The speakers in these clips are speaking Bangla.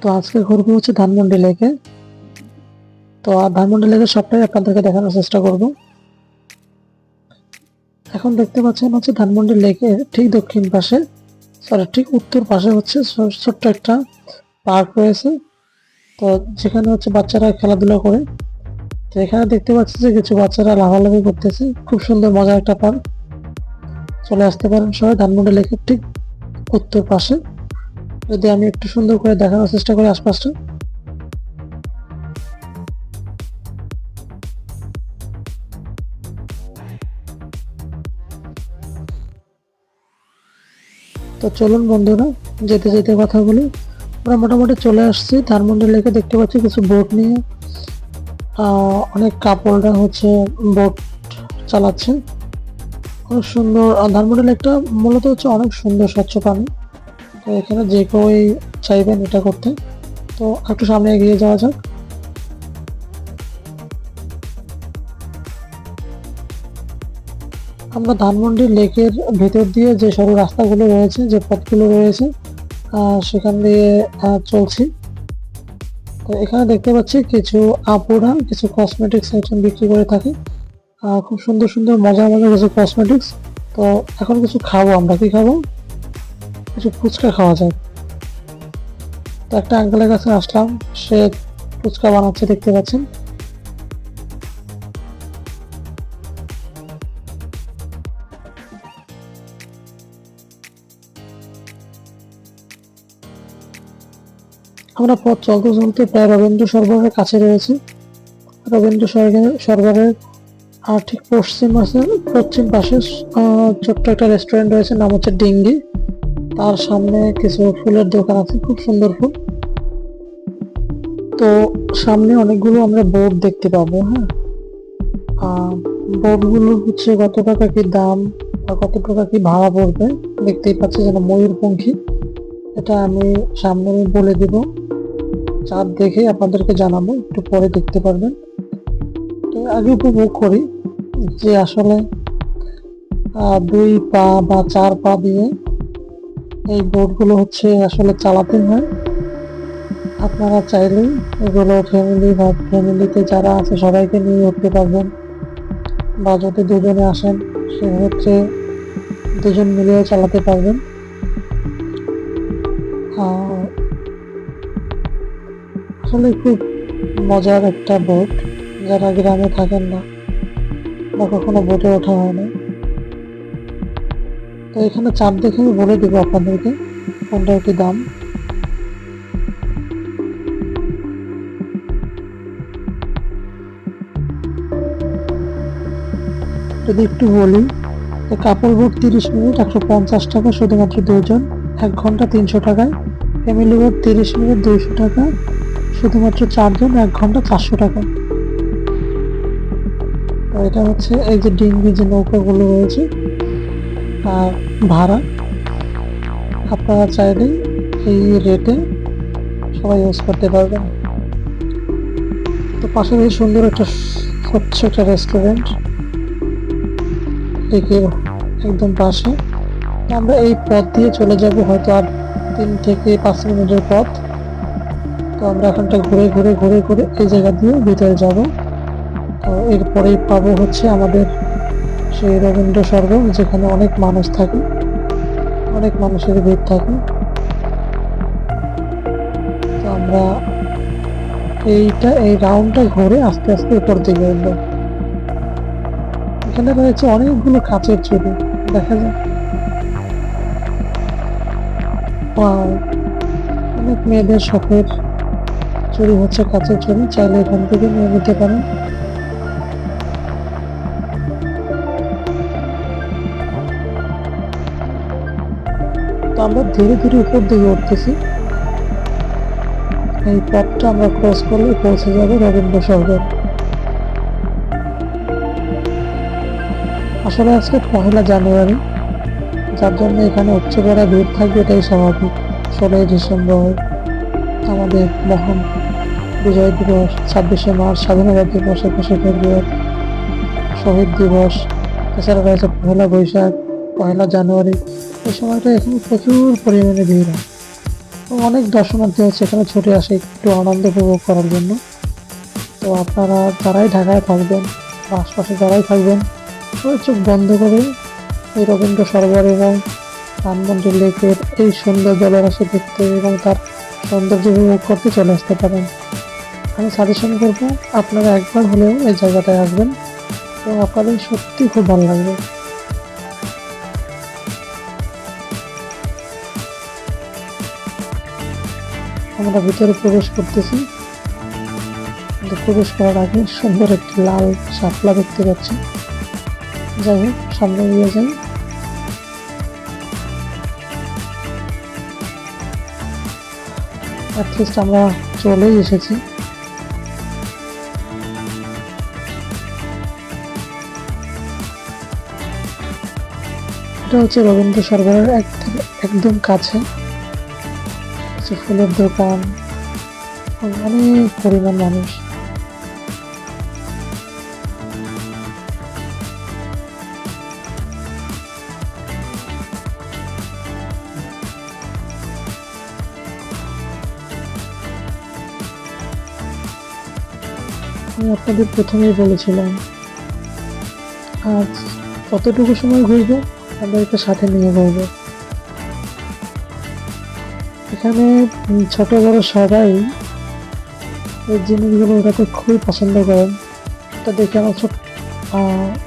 তো আজকে ঘুরবো হচ্ছে ধানমন্ডি লেকে। তো আর ধানমন্ডি লেকের সবটাই আপনাদেরকে দেখানোর চেষ্টা করব। এখন দেখতে পাচ্ছেন হচ্ছে ধানমন্ডি লেকের ঠিক দক্ষিণ পাশে সরি ঠিক উত্তর পাশে হচ্ছে ছোট্ট একটা পার্ক রয়েছে। তো যেখানে হচ্ছে বাচ্চারা খেলাধুলা করে। তো এখানে দেখতে পাচ্ছি যে কিছু বাচ্চারা লাভালাভি করতেছে। খুব সুন্দর মজার একটা পার্ক। চলে আসতে পারেন সবাই ধানমন্ডি লেকের ঠিক উত্তর পাশে। যদি আমি একটু সুন্দর করে দেখানোর চেষ্টা করি আশপাশটা। তো চলুন বন্ধুরা, যেতে যেতে কথা বলি। আমরা মোটামুটি চলে আসছি ধানমন্ডি লেকে দেখতে পাচ্ছি কিছু বোট নিয়ে। অনেক কাপড়রা হচ্ছে বোট চালাচ্ছে। খুব সুন্দর ধানমন্ডি লেকটা মূলত হচ্ছে অনেক সুন্দর স্বচ্ছ পানি। তো এখানে যে কেউই চাইবেন এটা করতে। তো একটু সামনে এগিয়ে যাওয়া যাক। আমরা ধানমন্ডি লেকের ভেতর দিয়ে যে সরু রাস্তাগুলো রয়েছে, যে পথগুলো রয়েছে সেখান দিয়ে চলছি। তো এখানে দেখতে পাচ্ছি কিছু আপুরা, কিছু কসমেটিক্স আইটেম বিক্রি করে থাকে। খুব সুন্দর সুন্দর মজার মজার কিছু কসমেটিক্স তো এখন কিছু খাব আমরা। কি খাব? কিছু ফুচকা খাওয়া যায়। তো একটা আঙ্কেলের কাছে আসলাম, সে ফুচকা বানাচ্ছে, দেখতে পাচ্ছেন। আমরা পথ চলতে চলতে প্রায় রবীন্দ্র সরোবরের কাছে রয়েছে। রবীন্দ্র সরোবরের আর ঠিক পশ্চিম পাশে পশ্চিম পাশে ছোট্ট একটা রেস্টুরেন্ট রয়েছে, নাম হচ্ছে ডিঙ্গি। তার সামনে কিছু ফুলের দোকান আছে, খুব সুন্দর ফুল। তো সামনে অনেকগুলো আমরা বোর্ড দেখতে পাবো হ্যাঁ? বোর্ডগুলো হচ্ছে কত টাকা কি দাম বা কত টাকা কি ভাড়া পড়বে, দেখতেই পাচ্ছি যেন ময়ূরপঙ্খী। এটা আমি সামনে বলে দিব। চাঁদ দেখে আপনাদেরকে জানাব, একটু পরে দেখতে পারবেন। তো আগে উপভোগ করি যে আসলে দুই পা বা চার পা দিয়ে এই বোটগুলো হচ্ছে আসলে চালাতে হয়। আপনারা চাইলেই এগুলো ফ্যামিলি বা ফ্যামিলিতে যারা আছে সবাইকে নিয়ে উঠতে পারবেন বা যদি দুজনে আসেন সে হচ্ছে দুজন মিলেও চালাতে পারবেন। আসলে খুব মজার একটা বোট যারা গ্রামে থাকেন না বা কখনো বোটে ওঠা হয় না। তো এখানে চাপ দেখে আমি বলে দেবো আপনাদেরকে, কোনটার কি দাম। যদি একটু বলি তো কাপড় বোট তিরিশ মিনিট, একশো পঞ্চাশ টাকা, শুধুমাত্র দুজন। এক ঘণ্টা তিনশো টাকায়। ফ্যামিলি বোট তিরিশ মিনিট, দুইশো টাকা শুধুমাত্র চারজন, এক ঘণ্টা চারশো টাকা তো এটা হচ্ছে এই যে ডিঙ্গি যে নৌকাগুলো রয়েছে। ভাড়া আপনারা চাইলেই এই রেটে সবাই ইউজ করতে পারবেন। তো পাশে বেশ সুন্দর একটা স্বচ্ছ একটা রেস্টুরেন্ট লেকের একদম পাশে। আমরা এই পথ দিয়ে চলে যাব হয়তো আর তিন থেকে পাঁচ মিনিটের পথ। তো আমরা এখানটা ঘুরে ঘুরে ঘুরে ঘুরে এই জায়গা দিয়ে ভিতরে যাব। তো এরপরেই পাবো হচ্ছে আমাদের সেই রবীন্দ্র সরোবর যেখানে অনেক মানুষ থাকে, অনেক মানুষের ভিড় থাকে। তো আমরা এইটা, এই রাউন্ডটা ঘুরে আস্তে আস্তে উপর দিকে উঠবো। এখানে রয়েছে অনেকগুলো কাঁচের চুড়ি দেখা যায়! অনেক মেয়েদের শখের চুরি হচ্ছে কাচের চুড়ি চাইলে এখান থেকে নিয়ে নিতে পারেন। তো আমরা ধীরে ধীরে উপর দিকে উঠতেছি। এই পথটা আমরা ক্রস করলে পৌঁছে যাবে রবীন্দ্র সরোবর আসলে আজকে পহেলা জানুয়ারি, যার জন্য এখানে উচ্চ বড় ভিড় থাকবে এটাই স্বাভাবিক। ষোলোই ডিসেম্বর, আমাদের মহান বিজয় দিবস, ছাব্বিশে মার্চ, স্বাধীনতা দিবস, একুশে ফেব্রুয়ারি, শহীদ দিবস। এছাড়া রয়েছে পহেলা বৈশাখ, পহেলা জানুয়ারি। এই সময়টা এখানে প্রচুর পরিমাণে ভিড় হয়। অনেক দর্শনার্থী হচ্ছে এখানে ছুটে আসে, একটু আনন্দ উপভোগ করার জন্য। তো আপনারা যারাই ঢাকায় থাকবেন আশপাশে যারাই থাকবেন চোখ বন্ধ করে এই রবীন্দ্র সরোবর এবং ধানমন্ডি লেকের এই সুন্দর জলরাশি দেখতে এবং তার সৌন্দর্য উপভোগ করতে চলে আসতে পারেন। আমি সাজেশন করব, আপনারা একবার হলেও এই জায়গাটায় আসবেন এবং আপনাদের সত্যি খুব ভালো লাগবে। আমরা ভিতরে প্রবেশ করতেছি। প্রবেশ করার আগে সুন্দর একটি লাল শাপলা দেখতে পাচ্ছি। যাই হোক, সামনে নিয়ে যাই। আমরা চলেই এসেছি। এটা হচ্ছে রবীন্দ্র সরোবরের এক একদম কাছে। কিছু ফুলের দোকান। অনেক পরিমাণ মানুষ। আমি আপনাদের প্রথমেই বলেছিলাম, আজ কতটুকু সময় ঘুরবো আমাদেরকে সাথে নিয়ে ঘুরবো। এখানে ছোট বড় সবাই এই জিনিসগুলো ওটাতে খুবই পছন্দ করেন এটা দেখে আমার ছোট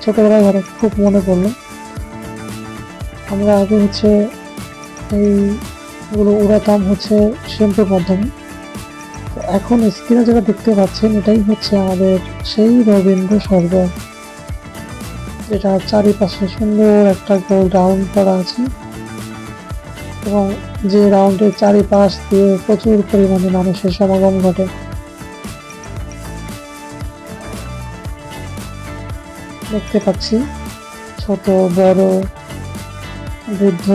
ছোটবেলায় ঘরে খুব মনে পড়ল। আমরা আগে হচ্ছে এইগুলো উড়াতাম হচ্ছে শ্যাম্পুর মাধ্যমে। এখন স্ক্রিনে যেটা দেখতে পাচ্ছেন, এটাই হচ্ছে আমাদের সেই রবীন্দ্র সরোবর। যেটা চারিপাশে সুন্দর একটা গোল রাউন্ড করা আছে। এবং যে রাউন্ডের চারিপাশ দিয়ে প্রচুর পরিমাণে মানুষের সমাগম ঘটে। দেখতে পাচ্ছি ছোট, বড়, বৃদ্ধ,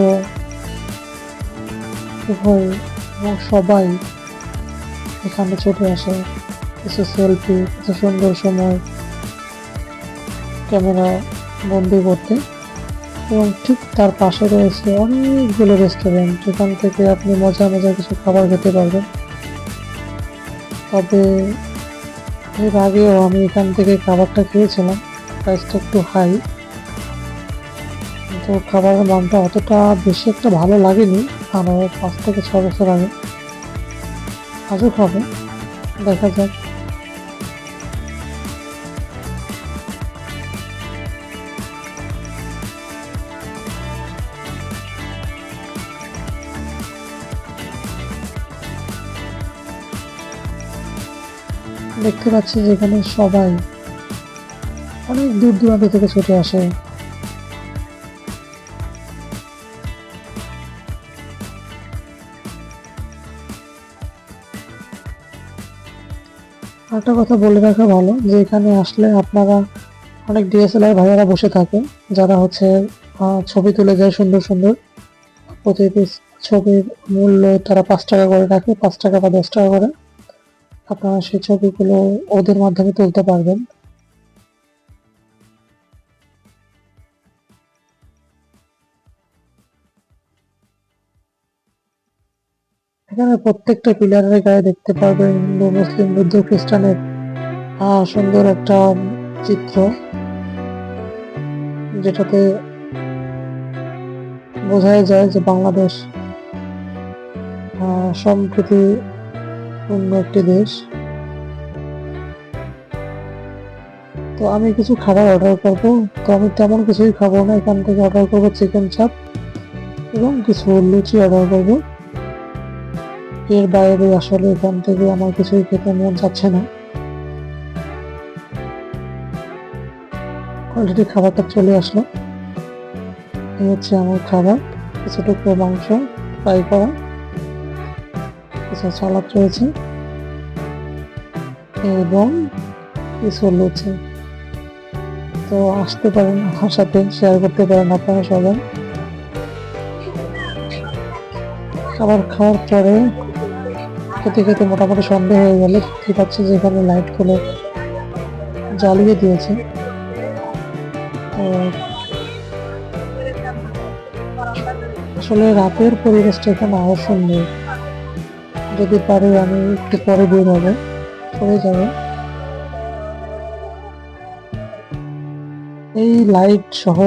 উভয়, এবং সবাই এখানে চলে আসে। কিছু সেলফি কিছু সুন্দর সময়, ক্যামেরা বন্দি করতে। এবং ঠিক তার পাশে রয়েছে অনেকগুলো রেস্টুরেন্ট, যেখান থেকে আপনি মজা মজা কিছু খাবার খেতে পারবেন। তবে এর আগেও আমি এখান থেকে খাবারটা খেয়েছিলাম প্রাইসটা একটু হাই কিন্তু খাবারের মানটা অতটা বেশি একটা ভালো লাগেনি আমার পাঁচ থেকে ছ বছর আগে। আজও খাব, দেখা যাক। দেখতে পাচ্ছি যেখানে সবাই অনেক দূর দূরান্ত থেকে ছুটে আসে। একটা কথা বলে রাখা ভালো যে এখানে আসলে আপনারা অনেক ডিএসএলআর ভাইয়ারা বসে থাকে যারা হচ্ছে ছবি তুলে যায় সুন্দর সুন্দর। প্রতি ছবির মূল্য তারা পাঁচ টাকা করে রাখে, পাঁচ টাকা বা দশ টাকা করে। আপনারা সেই ছবিগুলো ওদের মাধ্যমে তুলতে পারবেন। এখানে প্রত্যেকটা পিলারের গায়ে দেখতে পারবেন হিন্দু মুসলিম বুদ্ধ খ্রিস্টানের সুন্দর একটা চিত্র যেটাতে বোঝাই যায় যে বাংলাদেশ আহ, সম্প্রীতিপূর্ণ একটি দেশ। তো আমি কিছু খাবার অর্ডার করব। তো আমি তেমন কিছুই খাব না। এখান থেকে অর্ডার করব চিকেন চাপ এবং কিছু লুচি অর্ডার করব। এর বাইরে আসলে এখান থেকে আমার কিছুই খেতে মন যাচ্ছে না। অলরেডি খাবারটা চলে আসলো। এই হচ্ছে আমার খাবার। কিছু টুকরো মাংস ফ্রাই করা। কিছু সালাদ রয়েছে এবং কিছু লুচি তো আসতে পারেন আমার সাথে শেয়ার করতে পারেন আপনারা সবাই। খাবার খাওয়ার পরে খেতে খেতে মোটামুটি সন্দেহ হয়ে গেল ঠিক পাচ্ছি যেখানে লাইটগুলো জ্বালিয়ে দিয়েছে। আসলে রাতের পরিবেশটা এখানে আরও সুন্দর যদি পারি, আমি একটু পরে বের হবে চলে যাবে। এই লাইট সহ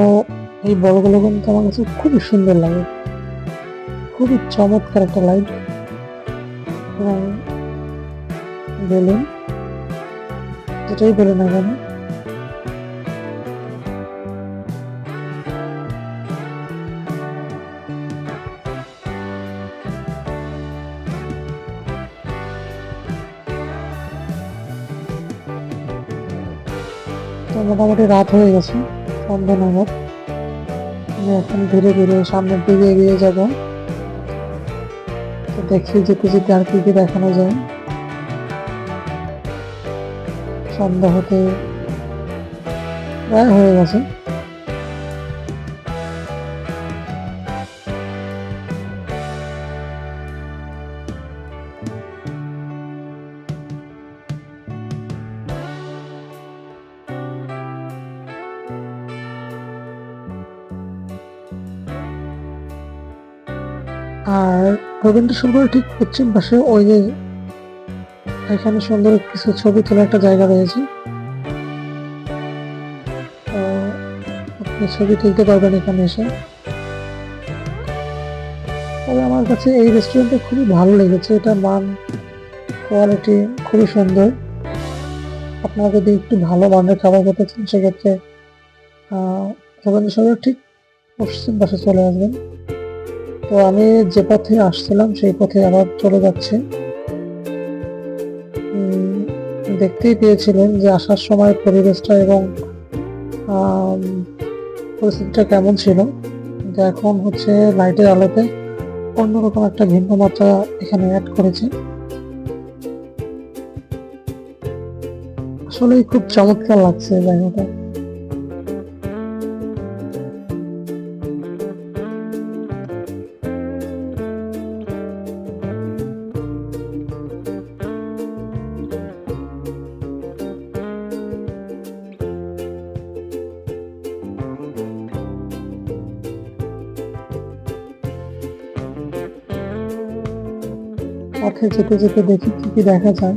এই বড়গুলো কিন্তু আমার কাছে খুবই সুন্দর লাগে। খুবই চমৎকার একটা লাইট এবং বেলুন যেটাই বলে না কেন তো মোটামুটি রাত হয়ে গেছে। সন্ধ্যা নাগাদ। আমি এখন ধীরে ধীরে সামনের দিকে এগিয়ে যাব। তো দেখি যেতে যেতে আর কি কি দেখানো যায়। সন্ধ্যা হতে প্রায় হয়ে গেছে। আর রবীন্দ্র সরোবরের ঠিক পশ্চিম পাশে ওই যে এখানে সুন্দর কিছু ছবি তোলার একটা জায়গা রয়েছে। আপনি ছবি তুলতে পারবেন এখানে এসে। তবে আমার কাছে এই রেস্টুরেন্টটা খুবই ভালো লেগেছে। এটা মান কোয়ালিটি খুবই সুন্দর। আপনারা যদি একটু ভালো মানের খাবার খেতে চান, সেক্ষেত্রে রবীন্দ্র সরোবর ঠিক পশ্চিম পাশে চলে আসবেন। তো আমি যে পথে আসছিলাম, সেই পথে আবার চলে যাচ্ছে। দেখতেই পেয়েছিলেন যে আসার সময় পরিবেশটা এবং পরিস্থিতিটা কেমন ছিল। কিন্তু এখন হচ্ছে লাইটের আলোতে অন্যরকম একটা ভিন্ন মাত্রা এখানে অ্যাড করেছে। আসলেই খুব চমৎকার লাগছে জায়গাটা। পথে যেতে যেতে দেখি কি কি দেখা যায়।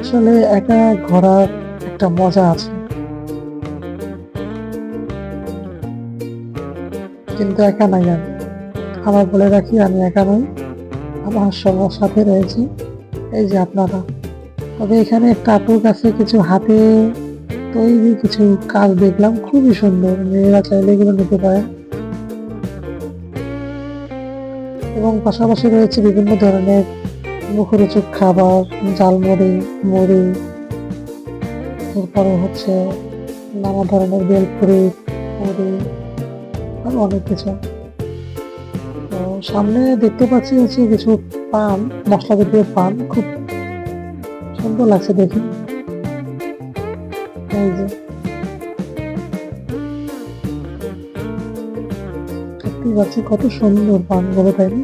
আসলে একা ঘোরার একটা মজা আছে। কিন্তু একা নাই আমি। আমার বলে রাখি, আমি একা নই। আমার সবার সাথে রয়েছে। এই যে আপনারা। তবে এখানে টাটু কাছে কিছু হাতে তৈরি কিছু কাজ দেখলাম। খুবই সুন্দর। মেয়েরা চাইলে এগুলো নিতে পারে। এবং পাশাপাশি রয়েছে বিভিন্ন ধরনের মুখরোচক খাবার, ঝালমুড়ি, মুড়ি, এরপরে হচ্ছে নানা ধরনের বেলপুরি, মুড়ি, আরও অনেক কিছু। তো সামনে দেখতে পাচ্ছি হচ্ছে কিছু পান মশলা জাতীয় পান। খুব সুন্দর লাগছে দেখি। এই যে। পাচ্ছি কত সুন্দর পানগুলো তাই না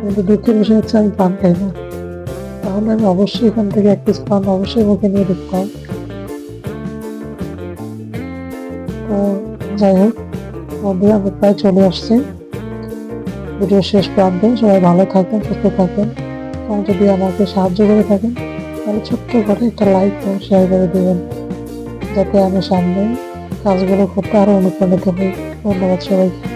কিন্তু দুঃখের বিষয় হচ্ছে আমি পান খাই না। তাহলে আমি অবশ্যই এখান থেকে এক পিস পান অবশ্যই মুখে নিয়ে দেখতাম তো যাই হোক, বন্ধুরা আমি প্রায় চলে আসছি। ভিডিও শেষ প্রান্তে। সবাই ভালো থাকবেন, সুস্থ থাকবেন। এবং যদি আমাকে সাহায্য করে থাকেন, তাহলে ছোট্ট করে একটা লাইক এবং শেয়ার করে দেবেন। যাতে আমি সামনে কাজগুলো করতে আরও অনুপ্রাণিত হই। ধন্যবাদ সবাইকে।